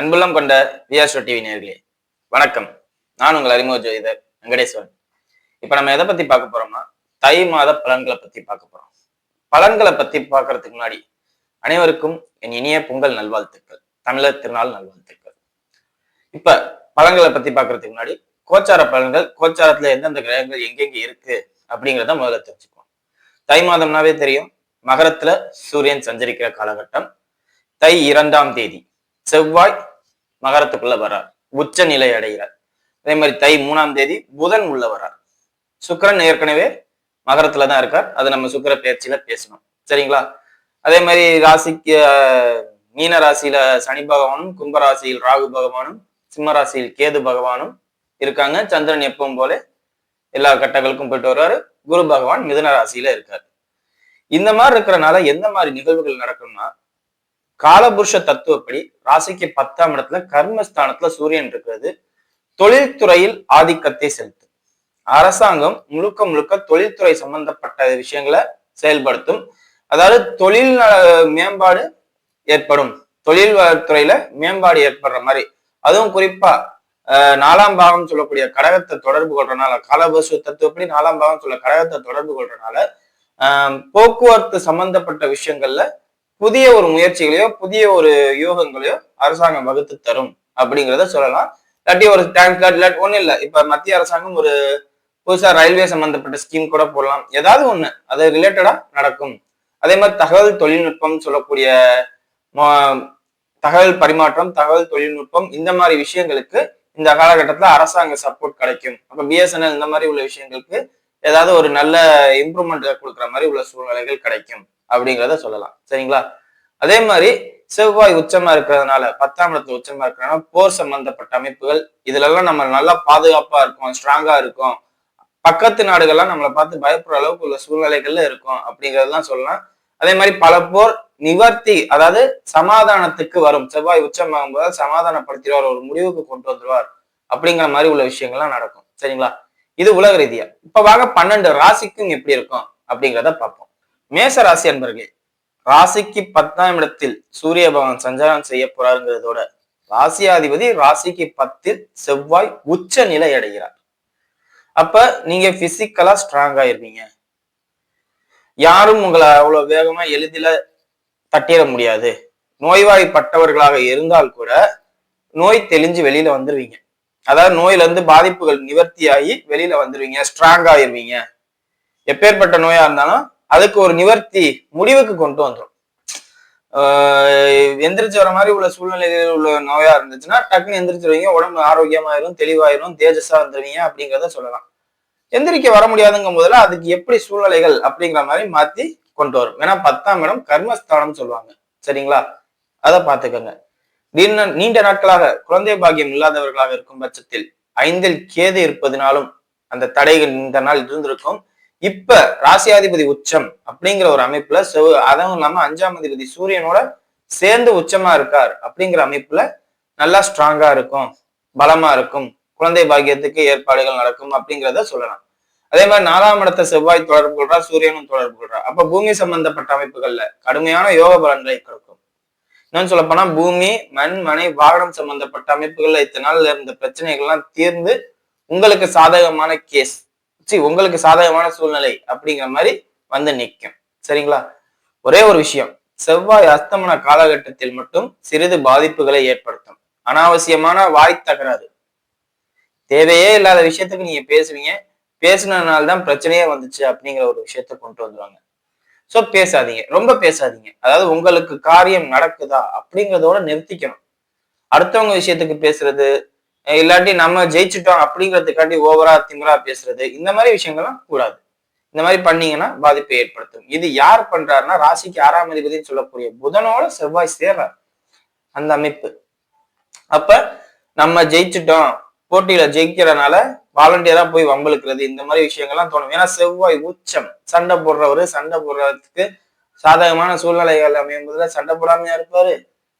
அன்புள்ளம் கொண்ட விஆர்ஷோ டிவி நேர்களே வணக்கம். நான் உங்கள் அறிமுக ஜோதிடர் வெங்கடேஸ்வரன். இப்ப நம்ம எதை பத்தி பார்க்க போறோம்னா தை மாத பலன்களை பத்தி பார்க்க போறோம். பலன்களை பத்தி பார்க்கறதுக்கு முன்னாடி அனைவருக்கும் என் இனிய பொங்கல் நல்வாழ்த்துக்கள். தமிழர் திருநாள் நல்வாழ்த்துக்கள். இப்ப பலன்களை பத்தி பார்க்கறதுக்கு முன்னாடி கோச்சார பலன்கள் கோச்சாரத்துல எந்தெந்த கிரகங்கள் எங்கெங்க இருக்கு அப்படிங்கிறத முதல்ல தெரிஞ்சுக்குவோம். தை மாதம்னாவே தெரியும் மகரத்துல சூரியன் சஞ்சரிக்கிற காலகட்டம். தை இரண்டாம் தேதி செவ்வாய் மகரத்துக்குள்ள வர்றார். உச்ச நிலை அடைகிறார். அதே மாதிரி தை மூணாம் தேதி புதன் உள்ள வர்றார். சுக்கிரன் ஏற்கனவே மகரத்துல தான் இருக்கார். அது நம்ம சுக்கிர பயிற்சியில பேசணும். சரிங்களா? அதே மாதிரி ராசிக்கு மீன ராசியில சனி பகவானும் கும்ப ராசியில் ராகு பகவானும் சிம்ம ராசியில் கேது பகவானும் இருக்காங்க. சந்திரன் எப்பவும் போல எல்லா கட்டங்களுக்கும் போயிட்டு வருவாரு. குரு பகவான் மிதுன ராசியில இருக்காரு. இந்த மாதிரி இருக்கிறனால எந்த மாதிரி நிகழ்வுகள் நடக்கும்னா காலபுருஷ தத்துவப்படி ராசிக்கு பத்தாம் இடத்துல கர்மஸ்தானத்துல சூரியன் இருக்கிறது. தொழில்துறையில் ஆதிக்கத்தை செலுத்தும். அரசாங்கம் முழுக்க முழுக்க தொழில்துறை சம்பந்தப்பட்ட விஷயங்களை செயல்படுத்தும். அதாவது தொழில் மேம்பாடு ஏற்படும். தொழில் துறையில மேம்பாடு ஏற்படுற மாதிரி. அதுவும் குறிப்பா நாலாம் பாகம் சொல்லக்கூடிய கடகத்தை தொடர்பு கொள்றதுனால காலபசு தத்துவப்படி நாலாம் பாகம் சொல்ல கடகத்தை தொடர்பு கொள்றதுனால ஆஹ், போக்குவரத்து சம்பந்தப்பட்ட விஷயங்கள்ல புதிய ஒரு முயற்சிகளையோ புதிய ஒரு யூகங்களையோ அரசாங்கம் வகுத்து தரும் அப்படிங்கிறத சொல்லலாம். இல்லாட்டி ஒரு டேங்க் இல்லாட்டி ஒன்றும் இல்லை. இப்ப மத்திய அரசாங்கம் ஒரு புதுசா ரயில்வே சம்மந்தப்பட்ட ஸ்கீம் கூட போடலாம். ஏதாவது ஒன்று அது ரிலேட்டடா நடக்கும். அதே மாதிரி தகவல் தொழில்நுட்பம் சொல்லக்கூடிய தகவல் பரிமாற்றம் தகவல் தொழில்நுட்பம் இந்த மாதிரி விஷயங்களுக்கு இந்த காலகட்டத்துல அரசாங்க சப்போர்ட் கிடைக்கும். அப்போ பிஎஸ்என்எல் இந்த மாதிரி உள்ள விஷயங்களுக்கு ஏதாவது ஒரு நல்ல இம்ப்ரூவ்மெண்ட் கொடுக்குற மாதிரி உள்ள சூழ்நிலைகள் கிடைக்கும். அப்படிங்கிறத சொல்லலாம். சரிங்களா? அதே மாதிரி செவ்வாய் உச்சமா இருக்கிறதுனால பத்தாம் இடத்துல உச்சமா இருக்கிறதுனால போர் சம்பந்தப்பட்ட அமைப்புகள் இதுல எல்லாம் நம்ம நல்லா பாதுகாப்பா இருக்கும் ஸ்ட்ராங்கா இருக்கும். பக்கத்து நாடுகள்லாம் நம்மளை பார்த்து பயப்படுற அளவுக்கு உள்ள சூழ்நிலைகள்ல இருக்கும் அப்படிங்கறதெல்லாம் சொல்லலாம். அதே மாதிரி பல போர் நிவர்த்தி அதாவது சமாதானத்துக்கு வரும். செவ்வாய் உச்சமாகும் போது சமாதானப்படுத்திடுவார் ஒரு முடிவுக்கு கொண்டு வந்துருவார் அப்படிங்கிற மாதிரி உள்ள விஷயங்கள்லாம் நடக்கும். சரிங்களா? இது உலக ரீதியா. இப்ப வாங்க பன்னெண்டு ராசிக்கும் எப்படி இருக்கும் அப்படிங்கிறத பார்ப்போம். மேச ராசி அன்பர்களே ராசிக்கு பத்தாம் இடத்தில் சூரிய பகவான் சஞ்சாரம் செய்ய போறாருங்கிறதோட ராசியாதிபதி ராசிக்கு பத்தில் செவ்வாய் உச்ச நிலை அடைகிறார். அப்ப நீங்க பிசிக்கலா ஸ்ட்ராங் ஆயிருவீங்க யாரும் உங்களை அவ்வளவு வேகமா எளிதில தட்டிட முடியாது. நோய்வாய்ப்பட்டவர்களாக இருந்தால் கூட நோய் தெளிஞ்சு வெளியில வந்துருவீங்க. அதாவது நோயில இருந்து பாதிப்புகள் நிவர்த்தியாகி வெளியில வந்துருவீங்க ஸ்ட்ராங் ஆயிருவீங்க எப்பேற்பட்ட நோயா இருந்தாலும் அதுக்கு ஒரு நிவர்த்தி முடிவுக்கு கொண்டு வந்துடும் ஆஹ் எந்திரிச்சு வர மாதிரி உள்ள சூழ்நிலையில் உள்ள நோயா இருந்துச்சுன்னா டக்குன்னு எந்திரிச்சிருவீங்க உடம்பு ஆரோக்கியமாயிரும் தெளிவாயிரும் தேஜஸா வந்துருவீங்க அப்படிங்கிறத சொல்லலாம். எந்திரிக்க வர முடியாதுங்கும் போதுல அதுக்கு எப்படி சூழ்நிலைகள் அப்படிங்கிற மாதிரி மாத்தி கொண்டு வரும். ஏன்னா பத்தாம் இடம் கர்மஸ்தானம் சொல்லுவாங்க. சரிங்களா? அதை பார்த்துக்கோங்க. நீண்ட நீண்ட நாட்களாக குழந்தை பாக்கியம் இல்லாதவர்களாக இருக்கும் பட்சத்தில் ஐந்தில் கேது இருப்பதனாலும் அந்த தடைகள் இந்த நாள் இருந்திருக்கும். இப்ப ராசியாதிபதி உச்சம் அப்படிங்கிற ஒரு அமைப்புல செவ் அதுவும் இல்லாம அஞ்சாம் அதிபதி சூரியனோட சேர்ந்து உச்சமா இருக்கார் அப்படிங்கிற அமைப்புல நல்லா ஸ்ட்ராங்கா இருக்கும் பலமா இருக்கும் குழந்தை பாக்கியத்துக்கு ஏற்பாடுகள் நடக்கும் அப்படிங்கிறத சொல்லலாம். அதே மாதிரி நாலாம் இடத்த செவ்வாய் தொடர்பு கொள்றா சூரியனும் தொடர்பு கொள்றா. அப்ப பூமி சம்பந்தப்பட்ட அமைப்புகள்ல கடுமையான யோக பலன்களை கொடுக்கும். இன்னொன்னு சொல்ல போனா பூமி மண் மனை வாகனம் சம்பந்தப்பட்ட அமைப்புகள்ல இத்தனை நாள்ல இருந்த பிரச்சனைகள்லாம் தீர்ந்து உங்களுக்கு சாதகமான கேஸ் சி உங்களுக்கு சாதகமான சூழ்நிலை அப்படிங்கிற மாதிரி வந்து நிற்கும் சரிங்களா? ஒரே ஒரு விஷயம். செவ்வாய் அஸ்தமன காலகட்டத்தில் மட்டும் சிறிது பாதிப்புகளை ஏற்படுத்தும். அனாவசியமான வாய் தகராறு. தேவையே இல்லாத விஷயத்துக்கு நீங்க பேசுவீங்க. பேசுனதுனால தான் பிரச்சனையே வந்துச்சு அப்படிங்கிற ஒரு விஷயத்த கொண்டு வந்துருவாங்க. சோ பேசாதீங்க. ரொம்ப பேசாதீங்க. அதாவது உங்களுக்கு காரியம் நடக்குதா அப்படிங்கிறதோட நிறுத்திக்கணும். அடுத்தவங்க விஷயத்துக்கு பேசுறது இல்லாட்டி நம்ம ஜெயிச்சுட்டோம் அப்படிங்கிறதுக்காண்டி ஓவரா திமிரா பேசுறது இந்த மாதிரி விஷயங்கள்லாம் கூடாது. இந்த மாதிரி பண்ணீங்கன்னா பாதிப்பை ஏற்படுத்தும். இது யார் பண்றாருன்னா ராசிக்கு ஆறாம் அதிபதினு சொல்லக்கூடிய புதனோட செவ்வாய் சேர்றார். அந்த அமைப்பு. அப்ப நம்ம ஜெயிச்சுட்டோம் போட்டியில ஜெயிக்கிறனால வாலண்டியரா போய் வம்பளுக்கிறது இந்த மாதிரி விஷயங்கள்லாம் தோணும். ஏன்னா செவ்வாய் உச்சம். சண்டை போடுறவரு சண்டை போடுறதுக்கு சாதகமான சூழ்நிலைகள் அமையும் போதுல சண்டை போடாமையா இருப்பாரு.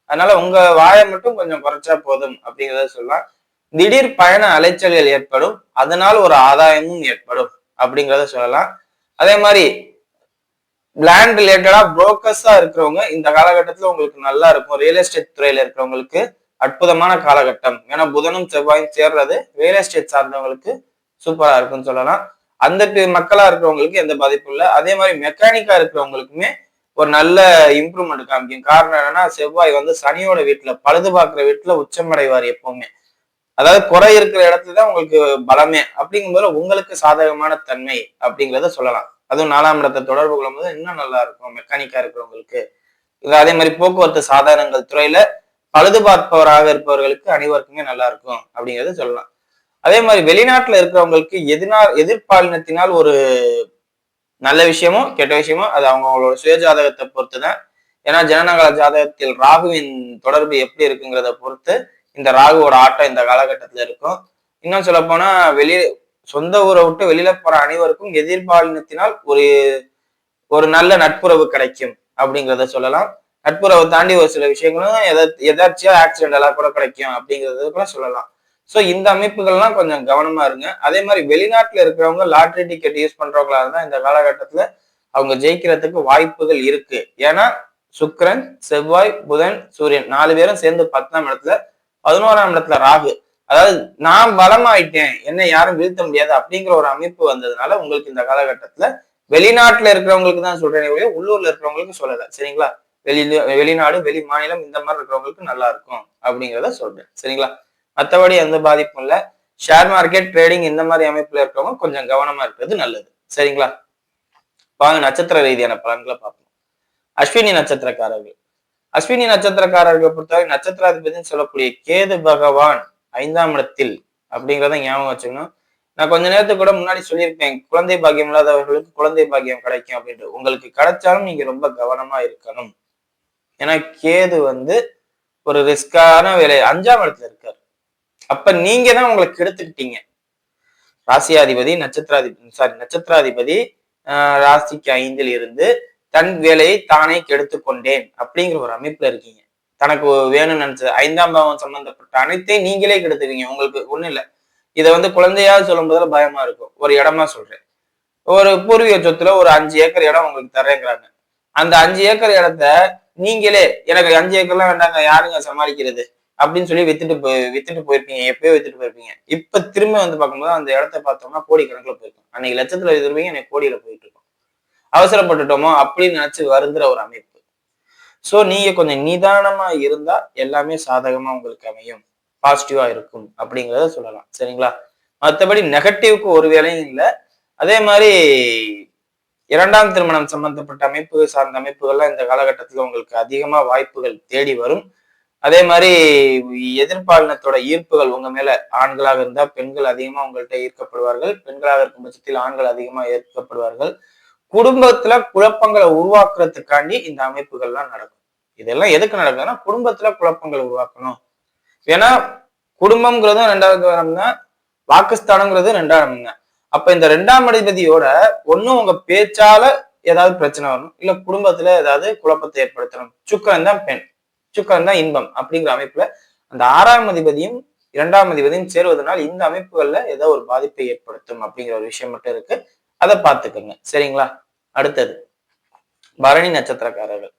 அதனால உங்க வாயை மட்டும் கொஞ்சம் குறைச்சா போதும் அப்படிங்கிறத சொல்லலாம். திடீர் பயண அலைச்சல்கள் ஏற்படும். அதனால் ஒரு ஆதாயமும் ஏற்படும் அப்படிங்கிறத சொல்லலாம். அதே மாதிரி லேண்ட் ரிலேட்டடா புரோக்கர்ஸா இருக்கிறவங்க இந்த காலகட்டத்துல உங்களுக்கு நல்லா இருக்கும். ரியல் எஸ்டேட் துறையில இருக்கிறவங்களுக்கு அற்புதமான காலகட்டம். ஏன்னா புதனும் செவ்வாயும் சேர்றது ரியல் எஸ்டேட் சார்ந்தவங்களுக்கு சூப்பரா இருக்கும்னு சொல்லலாம். அந்த மக்களா இருக்கிறவங்களுக்கு எந்த பாதிப்பும் இல்லை. அதே மாதிரி மெக்கானிக்கா இருக்கிறவங்களுக்குமே ஒரு நல்ல இம்ப்ரூவ்மெண்ட் காமிக்கும். காரணம் என்னன்னா செவ்வாய் வந்து சனியோட வீட்டுல பழுது பார்க்குற வீட்டுல உச்சமடைவார் எப்பவுமே. அதாவது குறை இருக்கிற இடத்துல தான் உங்களுக்கு பலமே. அப்படிங்கும்போது உங்களுக்கு சாதகமான தன்மை அப்படிங்கிறத சொல்லலாம். அதுவும் நாலாம் இடத்தை தொடர்பு கொள்ளும்போது இன்னும் நல்லா இருக்கும் மெக்கானிக்கா இருக்கிறவங்களுக்கு. இது அதே மாதிரி போக்குவரத்து சாதனங்கள் துறையில பழுது பார்ப்பவராக இருப்பவர்களுக்கு அனைவருக்குமே நல்லா இருக்கும் அப்படிங்கிறத சொல்லலாம். அதே மாதிரி வெளிநாட்டுல இருக்கிறவங்களுக்கு எதினால் எதிர்பாலினத்தினால் ஒரு நல்ல விஷயமோ கெட்ட விஷயமோ அது அவங்க அவங்களோட சுய ஜாதகத்தை பொறுத்து தான் ஏன்னா ஜனநகர ஜாதகத்தில் ராகுவின் தொடர்பு எப்படி இருக்குங்கிறத பொறுத்து இந்த ராகுவோட ஆட்டம் இந்த காலகட்டத்தில் இருக்கும். இன்னும் சொல்ல போனா வெளி சொந்த ஊரை விட்டு வெளியில போற அனைவருக்கும் எதிர்பாலினத்தினால் ஒரு ஒரு நல்ல நட்புறவு கிடைக்கும் அப்படிங்கிறத சொல்லலாம். நட்புறவை தாண்டி ஒரு சில விஷயங்களும் எதா எதாச்சியா எல்லாம் கூட கிடைக்கும் அப்படிங்கறது கூட சொல்லலாம். ஸோ இந்த அமைப்புகள்லாம் கொஞ்சம் கவனமா இருங்க. அதே மாதிரி வெளிநாட்டுல இருக்கிறவங்க லாட்ரி டிக்கெட் யூஸ் பண்றவங்களா இருந்தா இந்த காலகட்டத்துல அவங்க ஜெயிக்கிறதுக்கு வாய்ப்புகள் இருக்கு. ஏன்னா சுக்கரன் செவ்வாய் புதன் சூரியன் நாலு பேரும் சேர்ந்து பத்தாம் இடத்துல பதினோராம் இடத்துல ராகு. அதாவது நான் பலமாயிட்டேன் என்னை யாரும் வீழ்த்த முடியாது அப்படிங்கிற ஒரு அமைப்பு வந்ததுனால உங்களுக்கு இந்த காலகட்டத்துல வெளிநாட்டுல இருக்கிறவங்களுக்கு தான் சொல்றேன் ஒழிய உள்ளூர்ல இருக்கிறவங்களுக்கு சொல்லல. சரிங்களா? வெளி வெளிநாடு வெளி மாநிலம் இந்த மாதிரி இருக்கிறவங்களுக்கு நல்லா இருக்கும் அப்படிங்கிறத சொல்றேன். சரிங்களா? மற்றபடி எந்த பாதிப்பும் இல்லை. ஷேர் மார்க்கெட் ட்ரேடிங் இந்த மாதிரி அமைப்புல இருக்கிறவங்க கொஞ்சம் கவனமா இருக்கிறது நல்லது. சரிங்களா? வாங்க நட்சத்திர ரீதியான பலன்களை பார்ப்போம். அஸ்வினி நட்சத்திரக்காரர்கள். அஸ்வினி நட்சத்திரக்காரர்களை பொறுத்தவரை நட்சத்திராதிபதினு சொல்லக்கூடிய கேது பகவான் ஐந்தாம் இடத்தில் அப்படிங்கிறத ஞாபகம் வச்சுக்கணும். நான் கொஞ்ச நேரத்துக்கு கூட முன்னாடி சொல்லியிருப்பேன் குழந்தை பாக்கியம் இல்லாதவர்களுக்கு குழந்தை பாக்கியம் கிடைக்கும் அப்படின்ட்டு. உங்களுக்கு கிடைச்சாலும் நீங்க ரொம்ப கவனமா இருக்கணும். ஏன்னா கேது வந்து ஒரு ரிஸ்கான வேலை அஞ்சாம் இடத்துல இருக்காரு. அப்ப நீங்க தான் உங்களை கெடுத்துக்கிட்டீங்க. ராசியாதிபதி நட்சத்திராதிபதி சாரி நட்சத்திராதிபதி ஆஹ் ராசிக்கு ஐந்தில் இருந்து தன் வேலையை தானே கெடுத்து கொண்டேன் அப்படிங்கிற ஒரு அமைப்புல இருக்கீங்க. தனக்கு வேணும்னு நினைச்சது ஐந்தாம் பாவம் சம்பந்தப்பட்ட அனைத்தையும் நீங்களே கெடுத்துவீங்க உங்களுக்கு ஒண்ணும் இல்லை. இதை வந்து குழந்தையாவது சொல்லும் போதுல பயமா இருக்கும். ஒரு இடமா சொல்றேன். ஒரு பூர்வீக சொத்துல ஒரு அஞ்சு ஏக்கர் இடம் உங்களுக்கு தரேங்கிறாங்க அந்த அஞ்சு ஏக்கர் இடத்த நீங்களே எனக்கு அஞ்சு ஏக்கர்லாம் வேண்டாங்க யாருங்க சமாளிக்கிறது? அப்படின்னு சொல்லி வித்துட்டு போய் வித்துட்டு போயிருப்பீங்க. எப்பயோ வித்துட்டு போயிருப்பீங்க. இப்ப திரும்ப வந்து பார்க்கும்போது அந்த இடத்த பார்த்தோம்னா கோடி கணக்குல போயிருக்கும். அன்னைக்கு லட்சத்துல வித்துருப்பீங்க எனக்கு கோடியில போயிட்டு இருக்கும். அவசரப்பட்டுட்டோமோ அப்படின்னு நினைச்சு வருந்துற ஒரு அமைப்பு. சோ நீங்க கொஞ்சம் நிதானமா இருந்தா எல்லாமே சாதகமா உங்களுக்கு அமையும். பாசிட்டிவா இருக்கும் அப்படிங்கிறத சொல்லலாம். சரிங்களா? மற்றபடி நெகட்டிவ்க்கு ஒரு வேலையும் இல்லை. அதே மாதிரி இரண்டாம் திருமணம் சம்பந்தப்பட்ட அமைப்பு சார்ந்த அமைப்புகள்லாம் இந்த காலகட்டத்தில் உங்களுக்கு அதிகமா வாய்ப்புகள் தேடி வரும். அதே மாதிரி எதிர்பாலினத்தோட ஈர்ப்புகள் உங்க மேல ஆண்களாக இருந்தால் பெண்கள் அதிகமா உங்கள்கிட்ட ஈர்க்கப்படுவார்கள். பெண்களாக இருக்கும் பட்சத்தில் ஆண்கள் அதிகமா ஈர்க்கப்படுவார்கள் குடும்பத்துல குழப்பங்களை உருவாக்குறதுக்காண்டி இந்த அமைப்புகள்லாம் நடக்கும். இதெல்லாம் எதுக்கு நடக்குதுன்னா குடும்பத்துல குழப்பங்களை உருவாக்கணும். ஏன்னா குடும்பம்ங்கிறதும் ரெண்டாவது வாரம் தான் வாக்குஸ்தானங்கிறது ரெண்டாம் தான் அப்ப இந்த ரெண்டாம் அதிபதியோட ஒன்னும் உங்க பேச்சால ஏதாவது பிரச்சனை வரும் இல்ல குடும்பத்துல ஏதாவது குழப்பத்தை ஏற்படுத்தணும். சுக்கரன் தான் பெண் சுக்கரன் தான் இன்பம் அப்படிங்கிற அமைப்புல அந்த ஆறாம் அதிபதியும் இரண்டாம் அதிபதியும் சேருவதனால் இந்த அமைப்புகள்ல ஏதோ ஒரு பாதிப்பை ஏற்படுத்தும் அப்படிங்கிற ஒரு விஷயம் மட்டும் இருக்கு. அதை பார்த்துக்கோங்க. சரிங்களா? அடுத்தது பரணி நட்சத்திரக்காரர்கள்.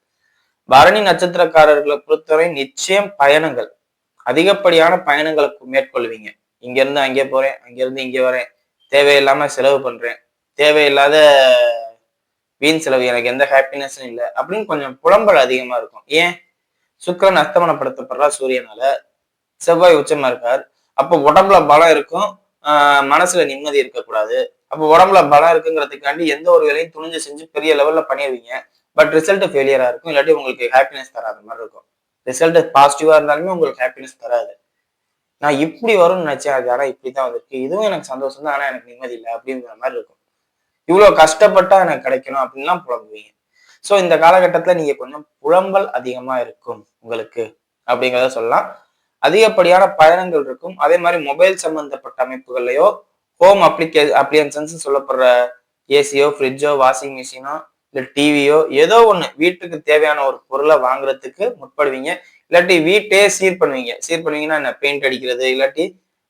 பரணி நட்சத்திரக்காரர்களை பொறுத்தவரை நிச்சயம் பயணங்கள். அதிகப்படியான பயணங்களை மேற்கொள்வீங்க. இங்க இருந்து அங்கே போறேன் அங்க இருந்து இங்கே வரேன். தேவையில்லாம செலவு பண்றேன். தேவையில்லாத வீண் செலவு எனக்கு எந்த ஹாப்பினஸும் இல்லை அப்படின்னு கொஞ்சம் புலம்பல் அதிகமா இருக்கும். ஏன்? சுக்கிரன் அஸ்தமனப்படுத்தப்படுறா சூரியனால. செவ்வாய் உச்சமா இருக்கார். அப்போ உடம்புல பலம் இருக்கும். ஆஹ் மனசுல நிம்மதி இருக்கக்கூடாது. அப்போ உடம்புல பலம் இருக்குங்கிறதுக்காண்டி எந்த ஒரு வேலையும் துணிஞ்சு செஞ்சு பெரிய லெவல்ல பண்ணிடுவீங்க. பட் ரிசல்ட் ஃபெயிலியராக இருக்கும். இல்லாட்டி உங்களுக்கு ஹாப்பினஸ் தராத மாதிரி இருக்கும். ரிசல்ட் பாசிட்டிவா இருந்தாலுமே உங்களுக்கு ஹாப்பினஸ் தராது. நான் இப்படி வரும்னு நினைச்சேன். அது ஆனா இப்படிதான் வந்திருக்கு. இதுவும் எனக்கு சந்தோஷம் தான். ஆனால் எனக்கு நிம்மதி இல்லை அப்படிங்கிற மாதிரி இருக்கும். இவ்வளவு கஷ்டப்பட்டா எனக்கு கிடைக்கணும் அப்படின்லாம் புலம்புவீங்க. ஸோ இந்த காலகட்டத்துல நீங்க கொஞ்சம் புலம்பல் அதிகமா இருக்கும் உங்களுக்கு அப்படிங்கிறத சொல்லலாம். அதிகப்படியான பயணங்கள் இருக்கும். அதே மாதிரி மொபைல் சம்பந்தப்பட்ட அமைப்புகள்லையோ ஹோம் அப்ளிகே அப்ளியன்சன்ஸ் சொல்லப்படுற ஏசியோ ஃப்ரிட்ஜோ வாஷிங் மிஷினோ இல்லை டிவியோ ஏதோ ஒன்று வீட்டுக்கு தேவையான ஒரு பொருளை வாங்குறதுக்கு முற்படுவீங்க. இல்லாட்டி வீட்டே சீர் பண்ணுவீங்க. சீர் பண்ணுவீங்கன்னா என்ன? பெயிண்ட் அடிக்கிறது இல்லாட்டி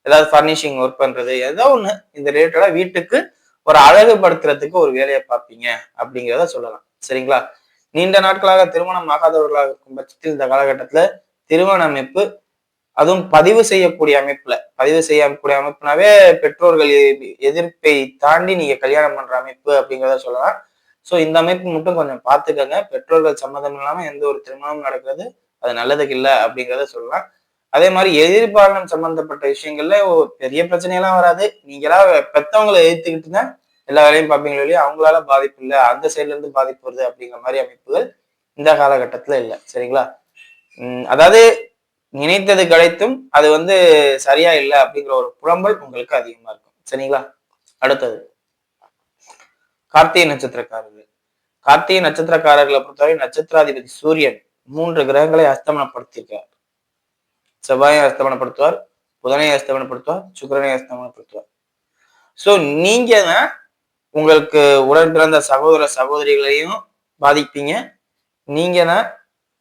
ஏதாவது ஃபர்னிஷிங் ஒர்க் பண்ணுறது ஏதோ ஒன்று இந்த ரிலேட்டடாக வீட்டுக்கு ஒரு அழகுபடுத்துறதுக்கு ஒரு வேலையை பார்ப்பீங்க அப்படிங்கிறத சொல்லலாம். சரிங்களா? நீண்ட நாட்களாக திருமணம் ஆகாதவர்களாக இருக்கும் பட்சத்தில் இந்த காலகட்டத்தில் திருமண அமைப்பு அதுவும் பதிவு செய்யக்கூடிய அமைப்புல. பதிவு செய்யக்கூடிய அமைப்புனாவே பெற்றோர்கள் எதிர்ப்பை தாண்டி நீங்க கல்யாணம் பண்ற அமைப்பு அப்படிங்கிறத சொல்லலாம். சோ இந்த அமைப்பு மட்டும் கொஞ்சம் பார்த்துக்கங்க. பெற்றோர்கள் சம்மதம் இல்லாம எந்த ஒரு திருமணமும் நடக்கிறது அது நல்லதுக்கு இல்லை அப்படிங்கிறத சொல்லலாம். அதே மாதிரி எதிர்பாலனம் சம்பந்தப்பட்ட விஷயங்கள்ல பெரிய பிரச்சனையெல்லாம் வராது. நீங்களா பெத்தவங்களை எதிர்த்துக்கிட்டு தான் எல்லா வேலையும் பார்ப்பீங்களோ இல்லையா அவங்களால பாதிப்பு இல்லை. அந்த சைட்ல இருந்து பாதிப்பு வருது அப்படிங்கிற மாதிரி அமைப்புகள் இந்த காலகட்டத்துல இல்லை. சரிங்களா? உம் அதாவது நினைத்தது கிடைத்தும் அது வந்து சரியா இல்லை அப்படிங்கிற ஒரு புலம்பல் உங்களுக்கு அதிகமா இருக்கும். சரிங்களா? அடுத்தது. கார்த்திகை நட்சத்திரக்காரர்கள். கார்த்திகை நட்சத்திரக்காரர்களை பொறுத்தவரை நட்சத்திராதிபதி சூரியன் மூன்று கிரகங்களை அஸ்தமனப்படுத்தியிருக்கார் செவ்வாயை அஸ்தமனப்படுத்துவார் புதனை அஸ்தமனப்படுத்துவார் சுக்கரனை அஸ்தமனப்படுத்துவார். சோ நீங்க தான் உங்களுக்கு உடன் பிறந்த சகோதர சகோதரிகளையும் பாதிப்பீங்க. நீங்க தான்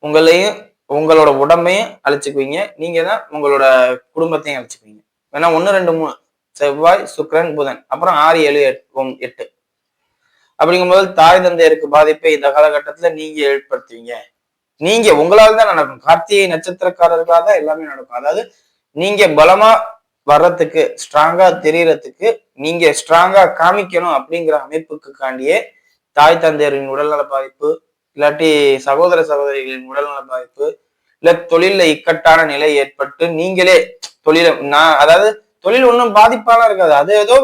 உங்களையும் உங்களோட உடம்பையும் அழிச்சுக்குவீங்க. நீங்க தான் உங்களோட குடும்பத்தையும் அழிச்சுக்குவீங்க. வேணா ஒன்று ரெண்டு மூணு. செவ்வாய் சுக்கரன் புதன். அப்புறம் ஆறு ஏழு எட்டு ஒம்- எட்டு. அப்படிங்கும்போது தாய் தந்தையருக்கு பாதிப்பை இந்த காலகட்டத்துல நீங்க ஏற்படுத்துவீங்க. நீங்க உங்களால் தான் நடக்கும். கார்த்திகை நட்சத்திரக்காரர்களாக தான் எல்லாமே நடக்கும். அதாவது நீங்க பலமா வர்றதுக்கு ஸ்ட்ராங்கா தெரியறதுக்கு நீங்க ஸ்ட்ராங்கா காமிக்கணும் அப்படிங்கிற அமைப்புக்கு காண்டியே தாய் தந்தையரின் உடல்நல பாதிப்பு இல்லாட்டி சகோதர சகோதரிகளின் உடல்நல பாதிப்பு இல்ல தொழில இக்கட்டான நிலை ஏற்பட்டு நீங்களே தொழில நான் அதாவது தொழில் ஒன்றும் பாதிப்பாலாம் இருக்காது. அது ஏதோ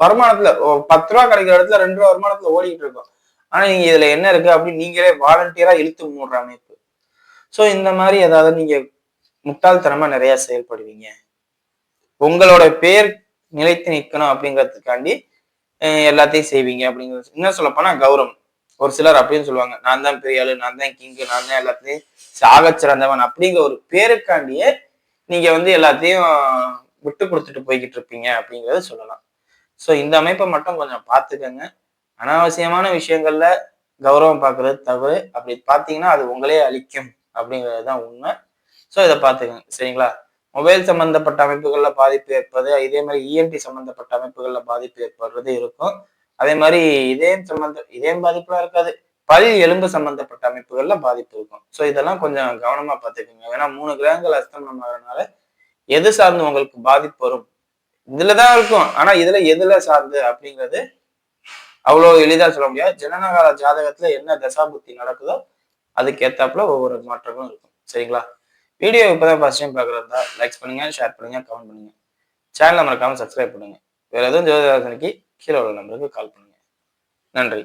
வருமானத்துல பத்து ரூபா கிடைக்கிற இடத்துல ரெண்டு ரூபா வருமானத்துல ஓடிட்டு இருக்கும். ஆனா நீங்க இதுல என்ன இருக்கு அப்படின்னு நீங்களே வாலண்டியரா இழுத்து மூடுற அமைப்பு. சோ இந்த மாதிரி ஏதாவது நீங்க முட்டாள்தனமா நிறைய செயல்படுவீங்க. உங்களோட பேர் நிலைத்து நிற்கணும் அப்படிங்கிறதுக்காண்டி எல்லாத்தையும் செய்வீங்க அப்படிங்கிறது. என்ன சொல்லப்போனா கௌரவம். ஒரு சிலர் அப்படின்னு சொல்லுவாங்க. நான் தான் பெரிய ஆளு நான் தான் கிங்கு நான் தான் எல்லாத்தையும் சாக சிறந்தவன் அப்படிங்கிற ஒரு பேருக்காண்டியே நீங்க வந்து எல்லாத்தையும் விட்டு கொடுத்துட்டு போய்கிட்டு இருப்பீங்க அப்படிங்கறத சொல்லலாம். ஸோ இந்த அமைப்பை மட்டும் கொஞ்சம் பார்த்துக்கங்க. அனாவசியமான விஷயங்கள்ல கௌரவம் பார்க்கறது தவறு. அப்படி பார்த்தீங்கன்னா அது உங்களே அழிக்கும் அப்படிங்கிறது தான் உண்மை. ஸோ இதை பார்த்துக்கங்க. சரிங்களா? மொபைல் சம்பந்தப்பட்ட அமைப்புகளில் பாதிப்பு ஏற்பது இதே மாதிரி இஎன்டி சம்பந்தப்பட்ட அமைப்புகளில் பாதிப்பு ஏற்படுறது இருக்கும். அதே மாதிரி இதயம் சம்பந்த இதயம் பாதிப்புலாம் இருக்காது. பல் எலும்பு சம்பந்தப்பட்ட அமைப்புகள்ல பாதிப்பு இருக்கும். ஸோ இதெல்லாம் கொஞ்சம் கவனமா பார்த்துக்கோங்க. ஏன்னா மூணு கிரகங்கள் அஸ்தமனம் ஆகிறதுனால எது சார்ந்து உங்களுக்கு பாதிப்பு வரும்? இதுலதான் இருக்கும். ஆனா இதுல எதுல சார்ந்து அப்படிங்கிறது அவ்வளோ எளிதா சொல்ல முடியாது. ஜனனகால ஜாதகத்துல என்ன தசாபுத்தி நடக்குதோ அதுக்கு ஏத்தாப்புல ஒவ்வொரு மாற்றங்களும் இருக்கும். சரிங்களா? வீடியோ இப்போதான் ஃபர்ஸ்ட் டைம் பார்க்குறதா லைக்ஸ் பண்ணுங்க ஷேர் பண்ணுங்க கமெண்ட் பண்ணுங்க. சேனலை மறக்காம சப்ஸ்கிரைப் பண்ணுங்க. வேற எதுவும் ஜோதிதாசனுக்கு கீழே உள்ள நம்பருக்கு கால் பண்ணுங்க. நன்றி.